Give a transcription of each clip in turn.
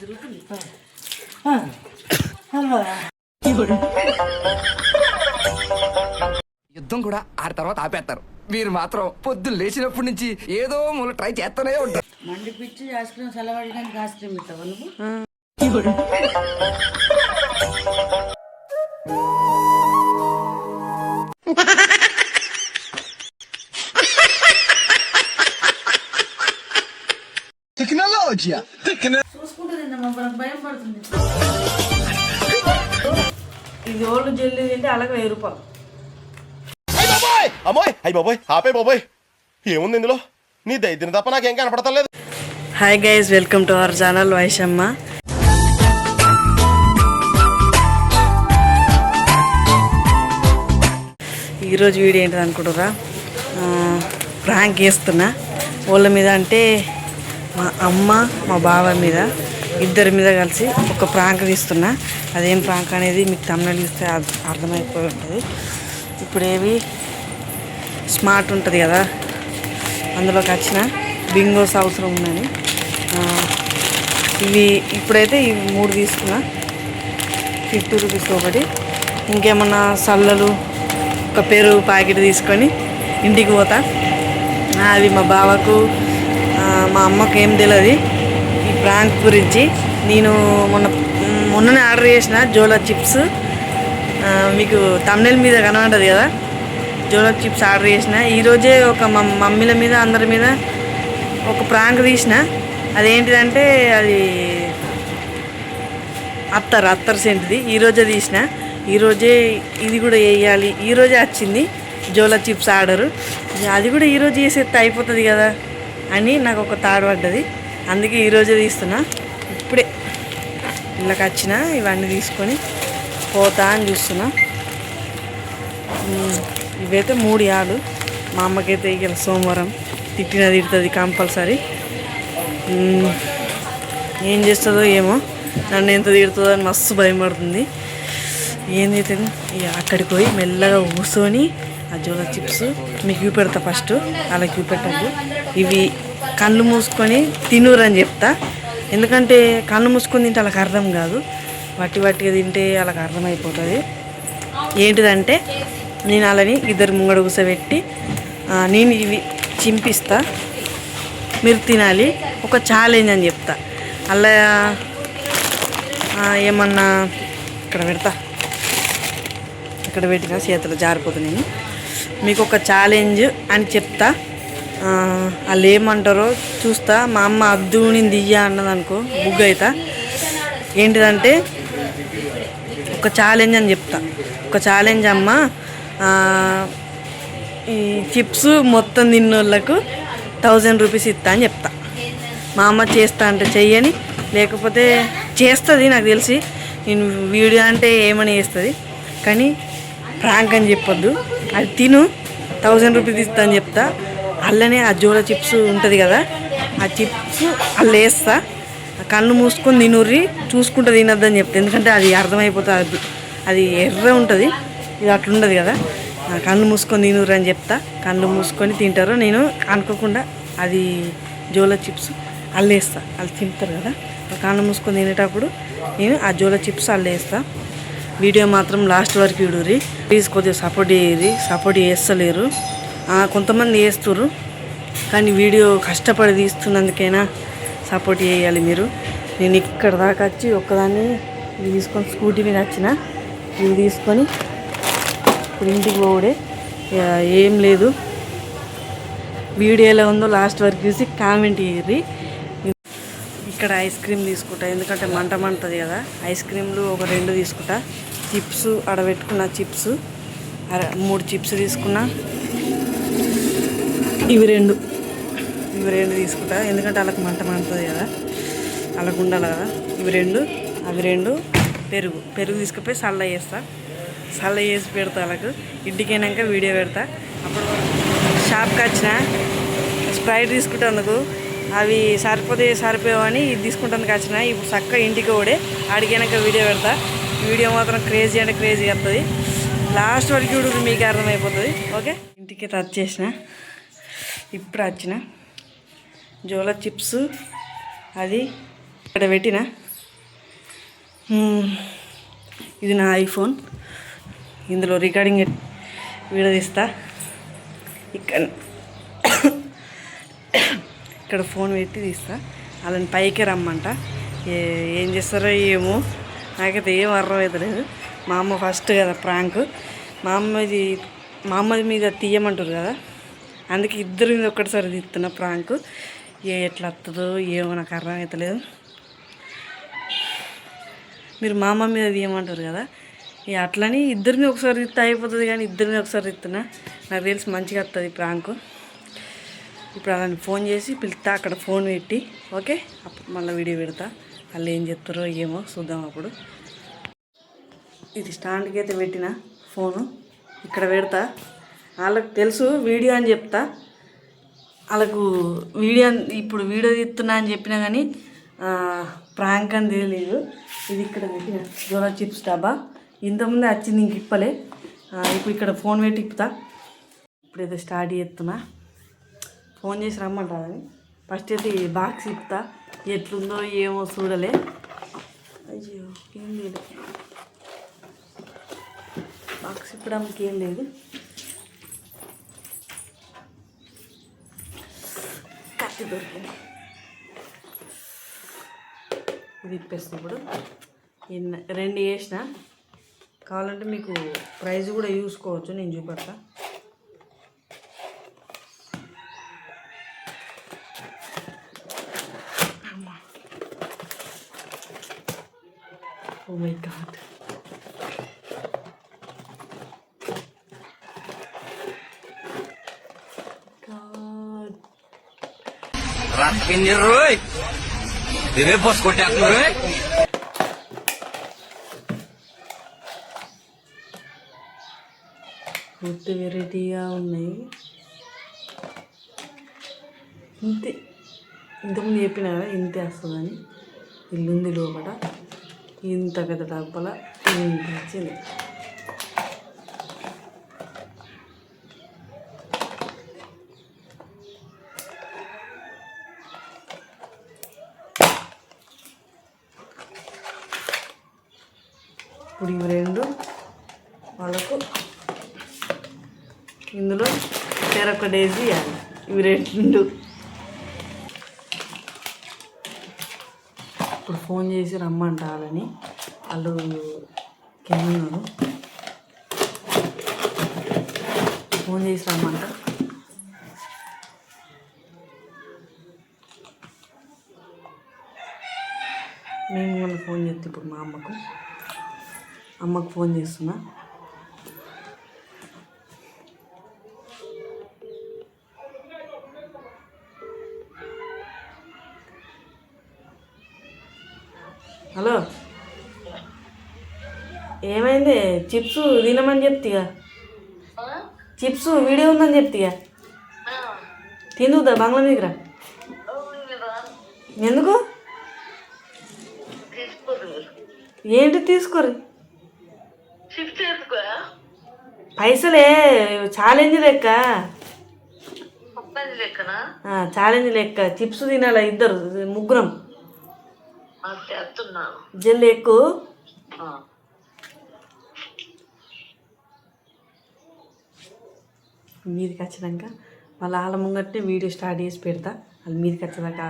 తిరుగుతుంది యుద్ధం కూడా ఆడి తర్వాత ఆపేస్తారు. మీరు మాత్రం పొద్దున్న లేచినప్పటి నుంచి ఏదో మూల ట్రై చేస్తూనే ఉంటారు. మండి పిచ్చి ఐస్ క్రీమ్ చల్లబడడానికి ఐస్ క్రీమ్ ఇస్తావా నువ్వు చూసుకుంటుంది మనకు భయం పడుతుంది. ఇది ఓళ్ళు జల్లి తింటే అలాగే వెయ్యి రూపాయలు. అమ్మోయ్! అయ్యి బాబోయ్! ఆపే బాబోయ్! ఏముంది ఇందులో? నీ దైద్యం తప్ప నాకేం కనపడతలేదు. Hi guys welcome to our channel Vaishamma ఈరోజు వీడియో ఏంటిది అనుకుంటారా ప్రాంక్ చేస్తున్నా. వాళ్ళ మీద అంటే మా అమ్మ మా బావ మీద. ఇద్దరి మీద కలిసి ఒక ప్రాంక్ తీస్తున్నా. అదేం ప్రాంక్ అనేది మీకు తమిళ ఇస్తే అర్థమైపోయి ఉంటుంది. ఇప్పుడు ఏవి స్మార్ట్ ఉంటుంది కదా. అందులోకి వచ్చిన బింగోస్ అవసరం ఉందని. ఇవి ఇప్పుడైతే ఇవి మూడు తీసుకున్నా. ఫిఫ్టీ రూపీస్ ఒకటి. ఇంకేమన్నా సల్లలు ఒక పెరుగు ప్యాకెట్ తీసుకొని ఇంటికి పోతా. అది మా బావకు మా అమ్మకు ఏం తెలియదు ప్రాంక్ గురించి నేను మొన్న మొన్ననే ఆర్డర్ చేసిన జోలా చిప్స్. మీకు తమిళ మీద కనబడదు కదా? జోలా చిప్స్ ఆర్డర్ చేసిన. ఈరోజే ఒక మమ్మీల మీద అందరి మీద ఒక ప్రాంక్ తీసిన. అదేంటిదంటే అది అత్తర్ అత్తర్ సెంట్ది. ఈరోజే తీసిన. ఈరోజే ఇది కూడా వేయాలి. ఈరోజే వచ్చింది జోలా చిప్స్ ఆర్డరు. అది కూడా ఈరోజు చేసేస్తే అయిపోతుంది కదా అని నాకు ఒక తాడు పడ్డది. అందుకే ఈరోజే తీస్తున్నా. ఇప్పుడే ఇళ్ళకి వచ్చిన ఇవన్నీ తీసుకొని పోతా అని చూస్తున్నా. ఇవైతే మూడు యాలు. మా అమ్మకైతే ఇక సోమవారం తిట్టిన తిడుతుంది కంపల్సరీ. ఏం చేస్తుందో ఏమో నన్ను ఎంత తిడుతుందో అని మస్తు భయం పడుతుంది. ఏందైతే ఇక అక్కడికి పోయి మెల్లగా కూర్చొని ఆ జోల చిప్స్ మీకు చూపెడతా ఫస్ట్. అలా చూపెట్టద్దు. ఇవి కళ్ళు మూసుకొని తినురు అని చెప్తా. ఎందుకంటే కళ్ళు మూసుకొని తింటే వాళ్ళకి అర్థం కాదు. వట్టి వట్టిగా తింటే వాళ్ళకి అర్థమైపోతుంది. ఏంటిదంటే నేను అలాని ఇద్దరు ముంగడ కూర్చోబెట్టి నేను ఇవి చింపిస్తా. మీరు తినాలి. ఒక ఛాలెంజ్ అని చెప్తా. అలా ఏమన్నా ఇక్కడ పెడతా. ఇక్కడ పెట్టిన చేతులు జారిపోతుంది నేను. మీకు ఒక ఛాలెంజ్ అని చెప్తా. వాళ్ళు ఏమంటారో చూస్తా. మా అమ్మ అద్దు నేను దియ్యా అన్నది అనుకో బుగ్గ అవుతా ఏంటిదంటే ఒక ఛాలెంజ్ అని చెప్తా. ఒక ఛాలెంజ్ అమ్మ ఈ చిప్స్ మొత్తం తిన్నోళ్ళకు థౌజండ్ రూపీస్ ఇస్తా అని చెప్తా. మా అమ్మ చేస్తా అంటే చెయ్యని లేకపోతే చేస్తుంది నాకు తెలిసి. నేను వీడియో అంటే ఏమని చేస్తుంది. కానీ ప్రాంక్ అని చెప్పొద్దు. అది తిను థౌజండ్ రూపీస్ ఇస్తా అని చెప్తా. అల్లనే ఆ జోల చిప్స్ ఉంటుంది కదా ఆ చిప్స్ అల్ల వేస్తా. ఆ కళ్ళు మూసుకొని తినుర్రి చూసుకుంటూ తినద్దని చెప్తా. ఎందుకంటే అది అర్థమైపోతుంది అది అది ఎర్ర ఉంటుంది. ఇది అట్లుండదు కదా. ఆ కళ్ళు మూసుకొని తినుర్రి అని చెప్తా. కళ్ళు మూసుకొని తింటారు నేను అనుకోకుండా అది జోల చిప్స్ అల్లేస్తా వాళ్ళు తింటారు కదా. ఆ కళ్ళు మూసుకొని తినేటప్పుడు నేను ఆ జోల చిప్స్ అల్లేస్తా వీడియో మాత్రం లాస్ట్ వరకు చూడుర్రి. ప్లీజ్ కొద్దిగా సపోర్ట్ చేయరు సపోర్ట్ చేస్తలేరు. కొంతమంది వేస్తురు కానీ వీడియో కష్టపడి తీస్తున్నందుకైనా సపోర్ట్ చేయాలి మీరు. నేను ఇక్కడ దాకా వచ్చి ఒక్కదాన్ని ఇది తీసుకొని స్కూటీ మీద వచ్చిన. ఇవి తీసుకొని ఇప్పుడు ఇంటికి పోవుడే. ఇక ఏం లేదు. వీడియో ఎలా ఉందో లాస్ట్ వరకు చూసి కామెంట్ చేయర్రి ఇక్కడ ఐస్ క్రీమ్ తీసుకుంటా. ఎందుకంటే మంట మంటది కదా. ఐస్ క్రీమ్లు ఒక రెండు తీసుకుంటా. చిప్స్ ఆడబెట్టుకున్న చిప్స్. మూడు చిప్స్ తీసుకున్నా. ఇవి రెండు. ఇవి రెండు తీసుకుంటా. ఎందుకంటే వాళ్ళకి మంట మంటది కదా. వాళ్ళకు ఉండాలి కదా. ఇవి రెండు అవి రెండు పెరుగు. పెరుగు తీసుకుపోయి సల్ల చేస్తా. సల్ల చేసి పెడతా వాళ్ళకు. ఇంటికి అయినాక వీడియో పెడతా. అప్పుడు షాప్కి వచ్చిన స్ప్రైట్ తీసుకుంటేందుకు అవి సరిపోతే సరిపోవని ఇది తీసుకుంటానికి వచ్చిన. ఇప్పుడు చక్కగా ఇంటికి ఓడే అడిగినాక వీడియో పెడతా. వీడియో మాత్రం క్రేజీ అంటే క్రేజీ వస్తుంది. లాస్ట్ వరకు చూడు మీకు అర్థమైపోతుంది. ఓకే? ఇంటికి టచ్ చేసిన. ఇప్పుడు వచ్చిన జోల చిప్స్ అది ఇక్కడ పెట్టిన. ఇది నా ఐఫోన్. ఇందులో రికార్డింగ్ విడదీస్తా. ఇక్కడ ఇక్కడ ఫోన్ పెట్టి తీస్తా. వాళ్ళని పైకి రమ్మంట. ఏం చేస్తారో ఏమో. నాకైతే ఏం అర్థమవుతలేదు మా అమ్మ ఫస్ట్ కదా ప్రాంక్. మా అమ్మది మా అమ్మది మీద తీయమంటారు కదా. అందుకే ఇద్దరు మీద ఒక్కటిసారి తీస్తున్న ప్రాంక్. ఏ ఎట్లా వస్తుందో ఏమో నాకు అర్థమవుతలేదు మీరు మా అమ్మ మీద తీయమంటారు కదా? ఇక అట్లని ఇద్దరిని ఒకసారి తిత్తే అయిపోతుంది కానీ ఇద్దరిని ఒకసారి తిత్తున్నా నాకు తెలిసి మంచిగా వస్తుంది ప్రాంక్. ఇప్పుడు అలాని ఫోన్ చేసి పిలుస్తా అక్కడ ఫోన్ పెట్టి. ఓకే? అప్పుడు మళ్ళీ వీడియో పెడతా. వాళ్ళు ఏం చెప్తారో ఏమో చూద్దాం అప్పుడు. ఇది స్టాండ్కి అయితే పెట్టిన ఫోను. ఇక్కడ పెడతా. వాళ్ళకి తెలుసు వీడియో అని చెప్తా. వాళ్ళకు వీడియో ఇప్పుడు వీడియో తీస్తున్నా అని చెప్పినా కానీ ప్రాంక్ అని తెలియదు. ఇది ఇక్కడ పెట్టిన జోరా చిప్స్ డబ్బా. ఇంతకుముందే వచ్చింది ఇంక ఇప్పలే. ఇప్పుడు ఇక్కడ ఫోన్ పెట్టి ఇప్పుతా. ఇప్పుడైతే స్టార్ట్ చేస్తున్నా. ఫోన్ చేసి రమ్మంటారని ఫస్ట్ అయితే బాక్స్ ఇప్పుతా. ఎట్లుందో ఏమో చూడలే. అయ్యో ఏం లేదు. బాక్స్ ఇప్పడానికి ఏం లేదు. కత్తి దొరికింది. ఇది ఇప్పేస్తుంది ఇప్పుడు రెండు వేసిన. కావాలంటే మీకు ప్రైస్ కూడా చూసుకోవచ్చు నేను చూపెడతా ఓ మై గాడ్ గాడ్ రక్కింది రోయ్. ఇదే పోసి కొట్టేస్తున్నారు రోయ్. పూర్తి వెరైటీగా ఉన్నాయి. ఇంతే. ఇంతకుముందు చెప్పిన కదా ఇంతే వస్తుందని. ఇల్లుంది లోపల. ఇంత పెద్ద డబ్బల. ఇంత వచ్చింది ఇప్పుడు ఇవి రెండు వాళ్ళకు ఇందులో చెరొక డేజీ ఇవ్వాలి ఇవి ఇప్పుడు ఫోన్ చేసి రమ్మంటారని వాళ్ళు కింద ఉన్నారు ఫోన్ చేసి రమ్మంట. నేను కూడా ఫోన్ చేస్తే ఇప్పుడు మా అమ్మకు. అమ్మకు ఫోన్ చేస్తున్నా. హలో. ఏమైంది? చిప్స్ తినమని చెప్తిగా. చిప్స్ వీడియో ఉందని చెప్తిగా. తిందుదా బంగ్లా దగ్గర ఎందుకు? ఏంటి తీసుకోరు పైసలే ఛాలెంజ్ లెక్క. ఛాలెంజ్ లెక్క. చిప్స్ తినాలి ఇద్దరు ముగ్గురం? జల్లి ఎక్కువ మీదికి వచ్చినాక వాళ్ళ వాళ్ళ ముంగట్నే వీడియో స్టార్ట్ చేసి పెడతా. వాళ్ళు మీదికి వచ్చేదాకా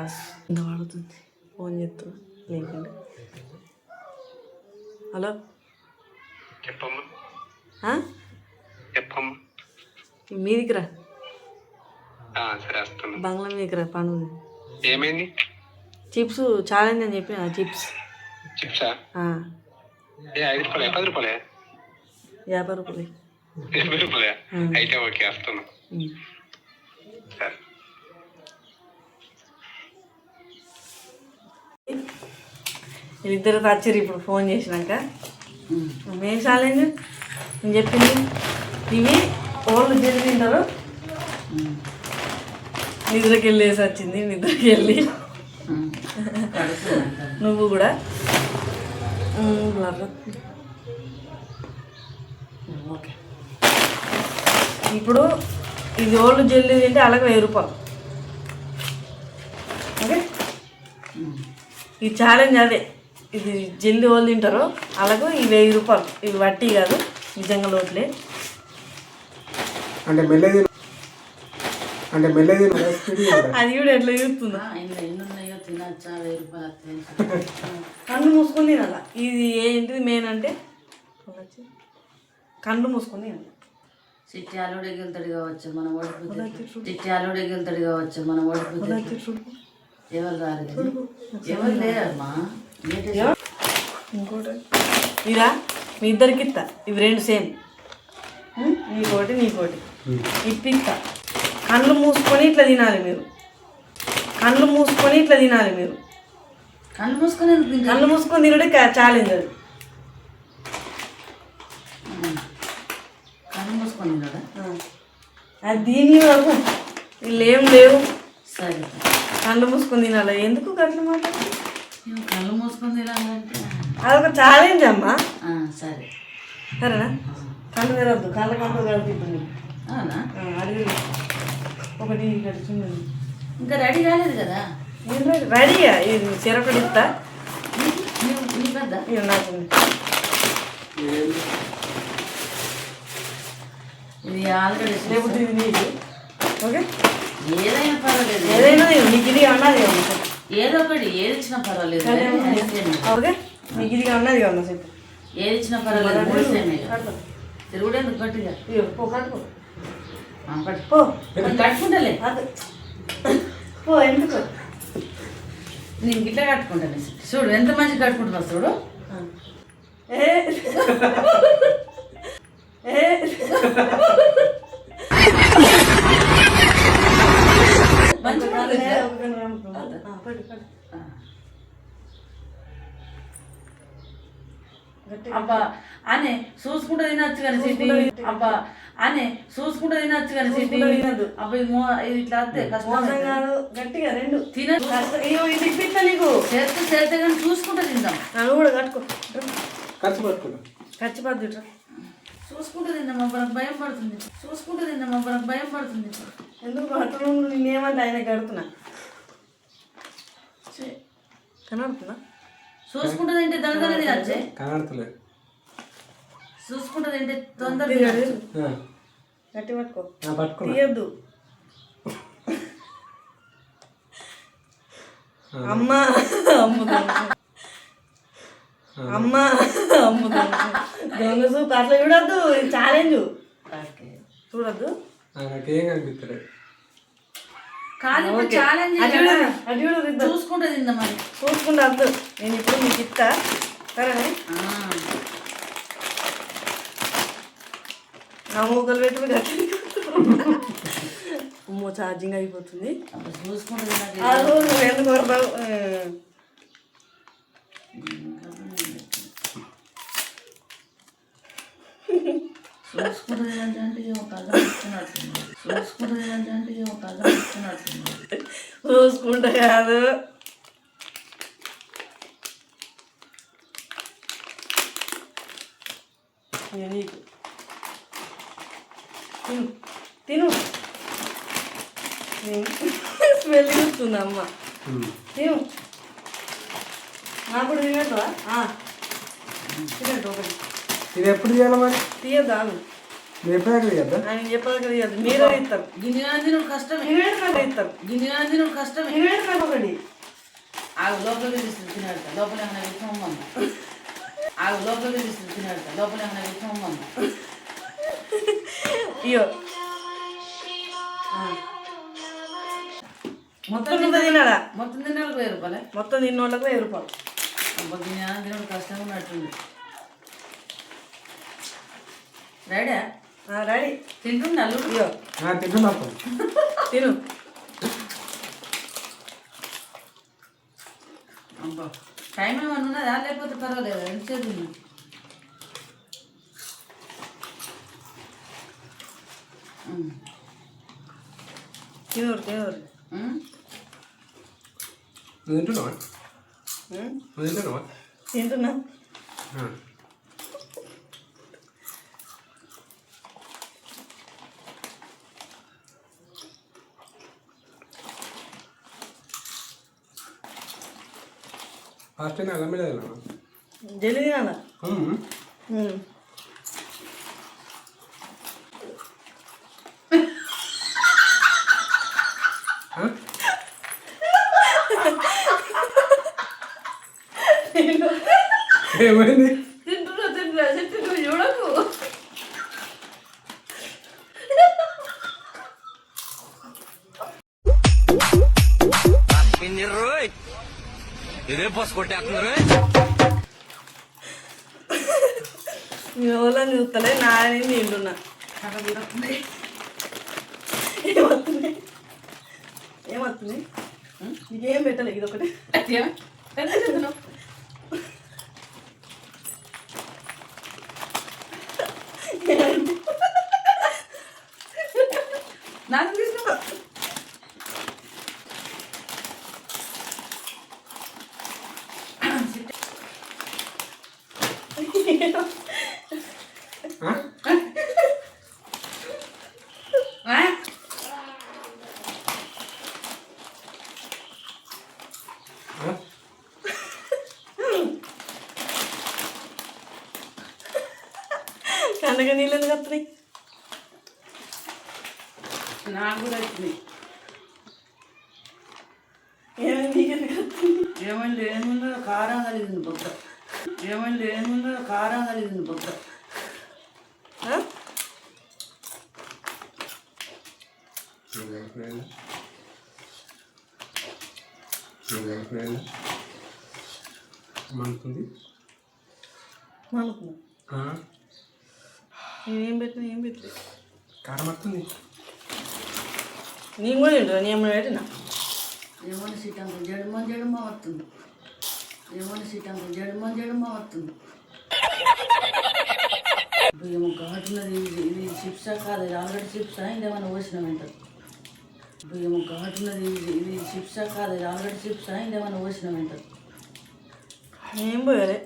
కింద పడుతుంది ఫోన్ చేస్తున్నా లేకుండా హలో. చెప్పమ్మా. ఆ? చెప్పమ్మా. మీదికి రా. బంగ్లా మీదికి రా పని ఏమైంది? చిప్స్ ఛాలెంజ్ అని చెప్పిన చిప్స్. యాభై రూపాయలు. యాభై రూపాయలే? అయితే ఓకే. సరే. వీళ్ళిద్దరు వచ్చారు ఇప్పుడు ఫోన్ చేసినాక. ఏం ఛాలెంజ్? నేను చెప్పింది. ఇవి ఓళ్ళు తింటారు. నిద్రకి వెళ్ళేసి వచ్చింది నిద్రకి వెళ్ళి నువ్వు కూడా. ఓకే. ఇప్పుడు ఇది ఓళ్ళు జల్లి తింటే అలాగే వెయ్యి రూపాయలు. ఓకే? ఈ ఛాలెంజ్ అదే. ఇది జల్ది వాళ్ళు తింటారో అలాగూ ఈ వెయ్యి రూపాయలు. ఇవి వట్టి కాదు నిజంగా లోట్లే అంటే మెల్లది అంటే మెల్లది అది కూడా ఎట్లా చూస్తుందా తినచ్చా వెయ్యి రూపాయలు వస్తాయి కళ్ళు మూసుకొని తినాల? ఇది ఏంటిది మెయిన్ అంటే? కళ్ళు మూసుకొని తినాలి? చిట్టి అల్లుడు ఎగులుతాడు కావచ్చు మనం ఓడిపోతే చిట్టి అల్లుడు ఎగులుతాడు కావచ్చు మనం ఓడిపోతే ఎవరు రాలేదు? ఎవరు లేరమ్మా? ఇంకోటి. ఇదా మీ ఇద్దరికి ఇస్తా ఇవి రెండు సేమ్. నీకోటి నీకోటి. ఇప్పిస్తా కళ్ళు మూసుకొని ఇట్లా తినాలి మీరు. కళ్ళు మూసుకొని ఇట్లా తినాలి మీరు. కళ్ళు మూసుకొని? కళ్ళు మూసుకొని తినడే ఛాలెంజ్ అది. కళ్ళు మూసుకొని. అది దీని వరకు వీళ్ళు ఏం లేవు. సరే. కళ్ళు మూసుకొని తినాలి? ఎందుకు కళ్ళు మాట కళ్ళు మూసుకొని తినాలంటే. అదొక ఛాలెంజ్ అమ్మా. సరే. సరేనా? కళ్ళు తెరవద్దు. కళ్ళ కంపలు కడుపుతుంది అవునా? అడిగి. ఒకటి చిన్నది ఇంకా రెడీ కాలేదు కదా? రెడీ? చెరొకటి ఇస్తా ఇది ఆల్రెడీ లేకపోతే ఇది నీది. ఓకే? ఏదైనా పర్వాలేదు. ఏదైనా నీకు ఇది అన్నది ఏదో ఒకటి ఏది ఇచ్చినా పర్వాలేదు. ఓకే? నీకు ఇది అన్నది కావాలి చెప్పు. ఏది ఇచ్చినా పర్వాలేదు గట్టిగా? ఇయ్యో, పో కట్టుకో. కట్టుకుంటాలే? అది. పో ఎందుకు? నేను గిట్ల కట్టుకుంటాను చూడు ఎంత మంచి కట్టుకుంటున్నావు చూడు. అబ్బా అనే చూసుకుంటూ తినచ్చు కానీ సిటీ. అబ్బా అనే చూసుకుంటూ తినచ్చు కానీ సిటీ ఇది ఇట్లా కాదు గట్టిగా రెండు. తిన కష్టం. ఇయ్యో, ఇది ఇప్పిస్తా నీకు. చేస్తే చేస్తే కానీ చూసుకుంటూ తిందాం. నన్ను కూడా కట్టుకో. ఖర్చు పట్టుకున్నా ఖర్చు పద్దు చూసుకుంటూ తిందాం మనకు భయం పడుతుంది. చూసుకుంటూ తిందాం మనకు భయం పడుతుంది. ఎందుకు అట్లా నేనేమంటే ఆయన కడుతున్నా. కనబడుతున్నా చూసుకుంటూ తింటే తొందరగా తినచ్చే. కనబడతలేదు చూసుకుంటూ తింటే తొందరగా తినచ్చు. గట్టి పట్టుకో. తీయద్దు. అమ్మ అమ్మ దొంగ. సూప్ అట్లా చూడద్దు ఛాలెంజ్. చూడద్దు. నాకేం కనిపిస్తలేదు. అటు చూడు ఇద్దరు చూసుకుంటూ చూసుకుంటా వద్దు. నేను ఇప్పుడు మీకు ఇస్తా. సరేనే ఆ. నా మూకలు పెట్టి గట్టి అమ్మో ఛార్జింగ్ అయిపోతుంది. ఎందుకు చూసుకుంటూ తినంటే ఒక అర్థం ఇస్తున్నట్టుంది చూసుకుంటూ తినంటే ఒక అర్థం ఇస్తున్నట్టుంది చూసుకుంటా కాదు ఇక నీకు తిను. తిను. స్మెల్ చూస్తుంది అమ్మ. తిను. నాకు కూడా తినట్లా తినట్టు ఒకటి. ఇది ఎప్పుడు చేయాలి మరి? తీయద్దు మీరు తీయద్దా? ఆయన తీయద్దు. మీరే ఇస్తారు గిన్నె కష్టమే. తినేటి కంటే ఇస్తారు గిన్నె కష్టమే. తినేటి కంటే ఒకటి. ఆగు లోపలికి తీసుకుని తినాడట లోపల ఏమైనా విషయం ఉందా ఆగు లోపలికి తీసుకుని తినాడట లోపల ఏమైనా విషయం ఇయ్యో. మొత్తం తినాడా మొత్తం తినాలి వెయ్యి రూపాయలే. మొత్తం తిన్నోళ్ళకు వెయ్యి రూపాయలు. గాంధీ నువ్వు కష్టంగా ఉన్నట్టుంది. రైడా ఆ, రెడీ. తింటుండే అల్లుడు? ఇయ్యో. తింటున్నప్పుడు తిను. అబ్బా టైం ఏమైనా ఉన్నదా? లేకపోతే పర్వాలేదు? ఎంతసేపు ചോറ് ചോറ് നിന്നിട്ടുണ്ടോ നിന്നിട്ടുണ്ടോ ഫാസ്റ്റ് నువ్వు తింటున్నా. ఏమైంది తింటున్నా తింటున్నా తింటున్నా చూడకు. ఇదే పోసు కొట్టేస్తున్నారు మీ వాళ్ళని చూస్తలే నాని తింటున్నా. ఏమవుతుంది ఏమవుతుంది నీకేం పెట్టలే ఇది ఒకటి నాకు తీసుకున్నా కనుక నీళ్ళు ఎందుకు వస్తున్నాయి నాకు కూడా వచ్చింది ఏమైంది నీకు ఎందుకు వస్తుంది ఏమైంది ఏముందో కారం కలిగింది బొక్క ఏమైంది ఏముందో కారం కలిగింది బొక్క ఆ? మంతుంది అనుకున్నా నేనేం పెట్టినా ఏం పెట్టలేదు కారం వస్తుంది నేను కూడా తింటున్నా నేను ఏమైనా పెట్టినా ఏమని సీటంకు జడుమ జడుమ వస్తుంది. ఏమని సీటంకు జడుమ జడుమ వస్తుంది. ఏమో ఘాటున్నది ఇది చిప్సా కాదు ఆల్రెడీ చిప్సా? ఇంకేమైనా పోసిన వెంటనే ఏమో ఘాటున్నది ఇది ఇది చిప్సా కాదు ఆల్రెడీ చిప్సా? ఇంకేమైనా పోసిన వెంటనే ఏం పోయాలి?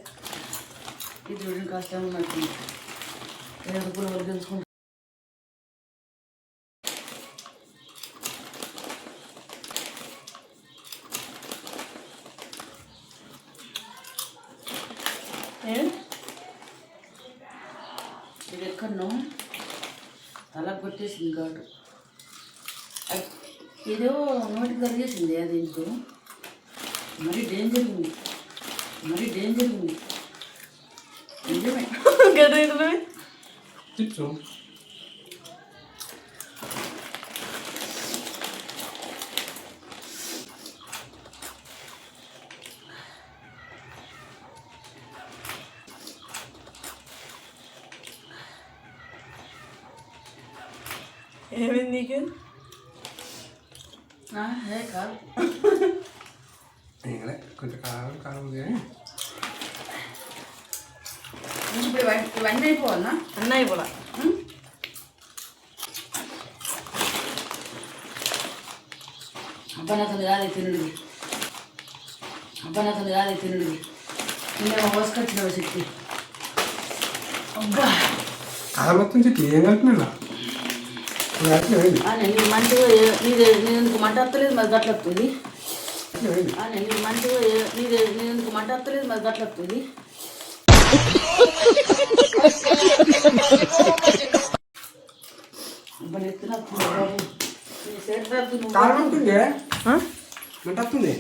ఇది చూడండి కష్టం ఉన్నట్టుంది. ఏడు పుల్లలు తెలుసుకుంటా ఏం ఇది ఎక్కడనో తల కొట్టేసింది ఘాటు అది ఏదో నోటి కలిగేసింది అది ఇంట్లో మరి డేంజర్ ఉంది. మరి డేంజర్ ఉంది. నిజమే. గడ్డ తింటున్నావి చిప్స్ ఏమైంది నీకు ఆ, ఏ కాదు ఏంలే కొంచెం కారం కారం ఉంది కానీ ఇప్పుడు ఇవన్నీ ఇవన్నీ అయిపోవాలనా అన్న అయిపోలా అబ్బా నాకు కాదు తినుడిది అబ్బా నాకు కాదు తినుడిది నేను మోసుకొచ్చిన శక్తి అబ్బా. కారం వస్తుంది చెట్టు ఏం మంచిగా నీది మంట వస్తలేదు మరి గట్ల వస్తుంది? మంచిగా నీది నేను ఎందుకు మంట వస్తలేదు మరి గట్ల వస్తుంది? వస్తుంది?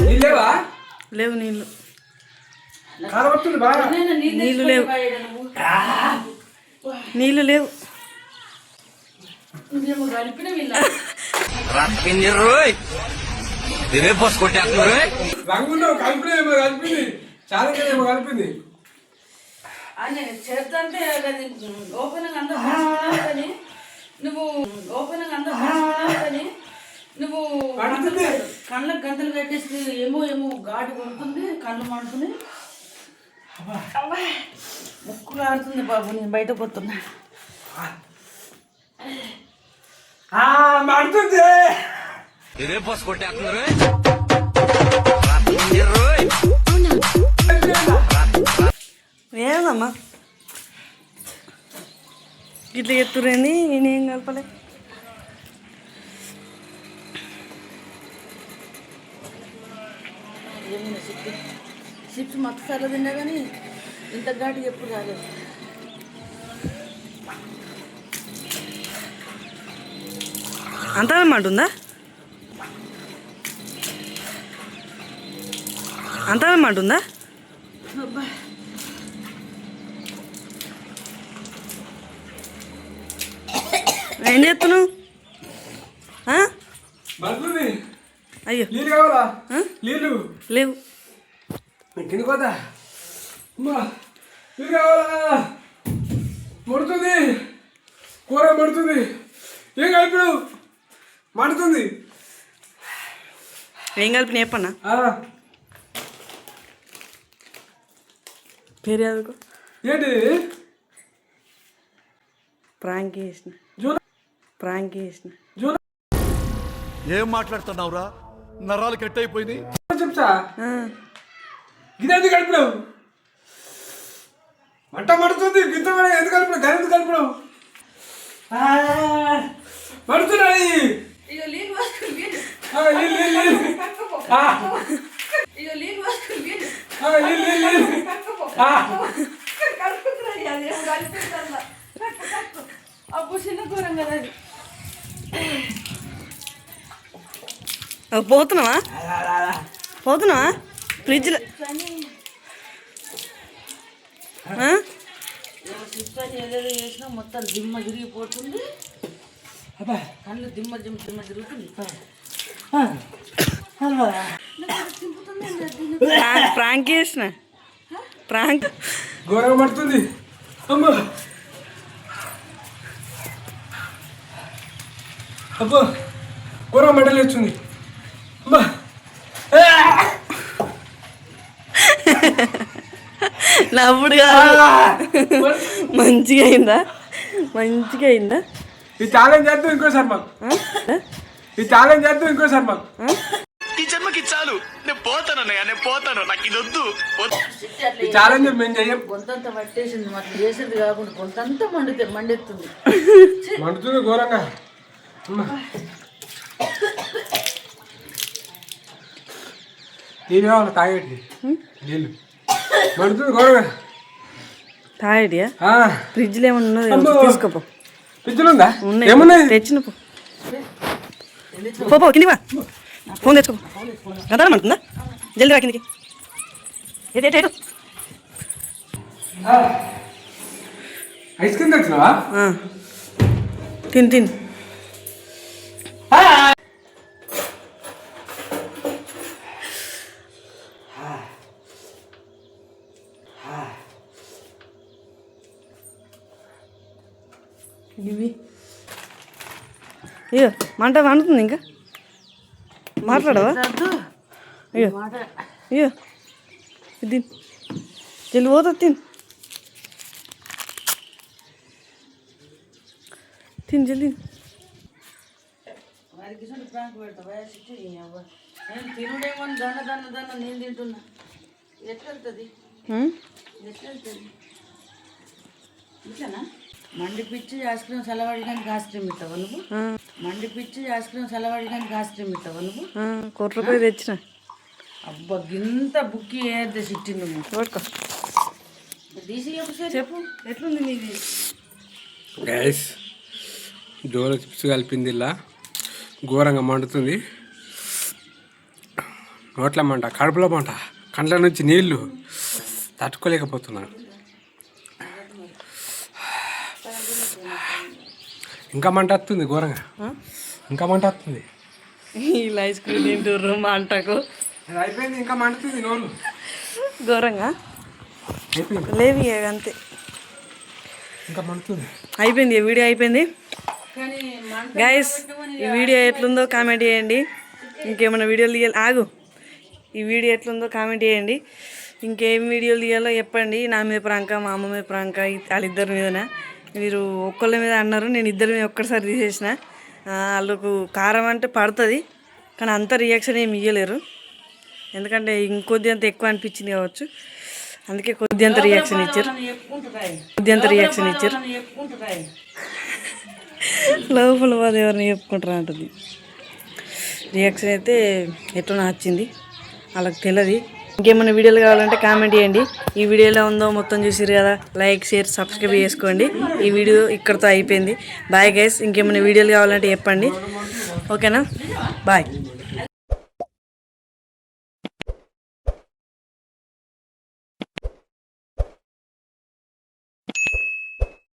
నీళ్ళేవా? లేవు నీళ్ళు. నీళ్ళు లేవు. నీళ్ళు లేవు. పోసు కొట్టేస్తున్నారు రంగులో కలిపింది చాలా ఏమో కలిపింది. అని చేద్దంటే అది ఓపెన్ అందరూ కానీ నువ్వు ఓపెన్ అందరూ కానీ నువ్వు ముక్కులు ఆడుతుంది బాబు నేను బయట పోతున్నా ఆ, మండుతుంది. ఇదే పోస్ కొట్టేస్తున్నారు. ఏదమ్మా? ఇట్లా ఎత్తురేంది నేనేం కలపలే. చిప్స్? చిప్స్ మత్తు సార్లు తిన్నా కానీ ఇంత ఘాటు ఎప్పుడు రాలేదు. అంత మంటుందా? అంత మంటుందా? అబ్బా. ఏం చేస్తున్నావు? అయ్యో. నీళ్ళు కావాలా? నీళ్ళు. లేవు. నీళ్ళు కావాలా? మడుతుంది. కూర మడుతుంది. ఏం కలిపిడు మండుతుంది. ఏం కలిపిన చెప్పన్నా పేరు ఏంటి ప్రాంక్ చేసిన. ప్రాంక్ చేసిన. ఏం మాట్లాడుతున్నావురా? నరాలు కట్ అయిపోయినాయి చెప్తా ఆ, గిదెందుకు కలిపినావు మంట మడుతుంది గింత మడ ఎందుకు కలిపినావు గది ఎందుకు కలిపినావు కట్టు. అప్పుడు చిన్న కూరం కదా పోతున్నావా? పోతున్నావా? ఫ్రిడ్జ్లో మొత్తం దిమ్మ తిరిగిపోతుంది. కళ్ళు దిమ్మ దిమ్మ దిమ్మ తిరుగుతుంది ప్రాంక్ ప్రాంక్ చేసిన. ప్రాంక్ ఘోరంగా పడుతుంది. అమ్మో. అబ్బో ఘోరంగా మంటలు వచ్చింది అమ్మా నవ్వుడు కాదు. మంచిగా అయిందా? మంచిగా అయిందా? ఈ ఛాలెంజ్ చేద్దాం ఇంకోసారి మాకు? ఈ ఛాలెంజ్ చేద్దాం ఇంకోసారి మాకు. ఈ జన్మకి చాలు. నేను పోతాను అన్నయ్య నేను పోతాను. నాకు ఇది వద్దు. ఈ ఛాలెంజ్ మేము చెయ్యం గొంతంతా పట్టేసింది మాకు. చేసేది కాకుండా గొంతంతా మండితే మండెత్తుంది మండుతుంది ఘోరంగా. నీళ్ళు. తాగేటి నీళ్ళు ఫ్రిడ్జ్లో ఏమన్నా ఉన్నది? అమ్మో. తీసుకోపో ఫ్రిడ్జ్లో ఉందా? ఉన్నాయి. ఏమున్నాయి? తెచ్చిన పో. పో పో కింది వా. ఫోన్ తెచ్చుకో గంటమంటుందా జల్దీ రా కిందికి. ఐస్ క్రీమ్ తెచ్చినావా. తిన్ తిన్. ఇవి అయ్యో మంట వండుతుంది ఇంకా. మాట్లాడవా. అయ్యో అయ్యో ఇది జల్లి పోతుంది తిన్. తిన్ జల్ది వారికి ఇటువంటి ప్రాంక్ వయసు నేను తినుడేమో అని దన్న దన్న దన్న నేను తింటున్నా. ఎట్లా వెళ్తుంది ఎట్లా వెళ్తుంది ఇట్లనా? మండి పిచ్చి ఐస్ క్రీమ్ సెలవడడానికి ఐస్ క్రీమ్ ఇస్తావా నువ్వు? మండి పిచ్చి ఐస్ క్రీమ్ సెలవడడానికి ఐస్ క్రీమ్ ఇస్తావా నువ్వు? కోటి రూపాయలు తెచ్చిన. అబ్బా గింత బుక్కి ఏది సిట్టి నువ్వు? తీసి చెప్పు ఎట్లుంది నీది? గైస్ జోలో చిప్స్ కలిపింది ఇలా. ఘోరంగా మండుతుంది. నోట్ల మంట కడుపులో మంట కండ్ల నుంచి నీళ్ళు తట్టుకోలేకపోతున్నాను ఇంకా మంట వస్తుంది ఘోరంగా. ఇంకా మంట వస్తుంది. వీళ్ళు ఐస్ క్రీమ్ తింటుర్రు మంటకు. అయిపోయింది ఇంకా మండుతుంది నోరు. ఘోరంగా? అయిపోయింది. లేవి అంతే. ఇంకా మండుతుంది అయిపోయింది ఈ వీడియో అయిపోయింది. గైస్ ఈ వీడియో ఎట్లుందో కామెంట్ చేయండి. ఇంకేమైనా వీడియోలు తీయాలి? ఆగు. ఈ వీడియో ఎట్లుందో కామెంట్ చేయండి. ఇంకేం వీడియోలు తీయాలో చెప్పండి. నా మీద ప్రాంక మా అమ్మ మీద ప్రాంక వాళ్ళిద్దరి మీదనే? మీరు ఒక్కళ్ళ మీద అన్నారు నేను ఇద్దరి మీద ఒక్కసారి తీసేసిన. వాళ్ళకు కారం అంటే పడుతుంది కానీ అంత రియాక్షన్ ఏమి ఇవ్వలేరు ఎందుకంటే ఇంకొద్ది అంత ఎక్కువ అనిపించింది కావచ్చు. అందుకే కొద్ది అంత రియాక్షన్ ఇచ్చారు. కొద్ది అంత రియాక్షన్ ఇచ్చారు. లోపల బాధ ఎవరిని చెప్పుకుంటారు అంటుంది. రియాక్షన్ అయితే ఎట్లా నచ్చింది వాళ్ళకి తెలియదు ఇంకేమైనా వీడియోలు కావాలంటే కామెంట్ చేయండి. ఈ వీడియో ఎలా ఉందో మొత్తం చూసిరు కదా లైక్ షేర్ సబ్స్క్రైబ్ చేసుకోండి. ఈ వీడియో ఇక్కడితో అయిపోయింది. బాయ్ గైస్ ఇంకేమైనా వీడియోలు కావాలంటే చెప్పండి. ఓకేనా బాయ్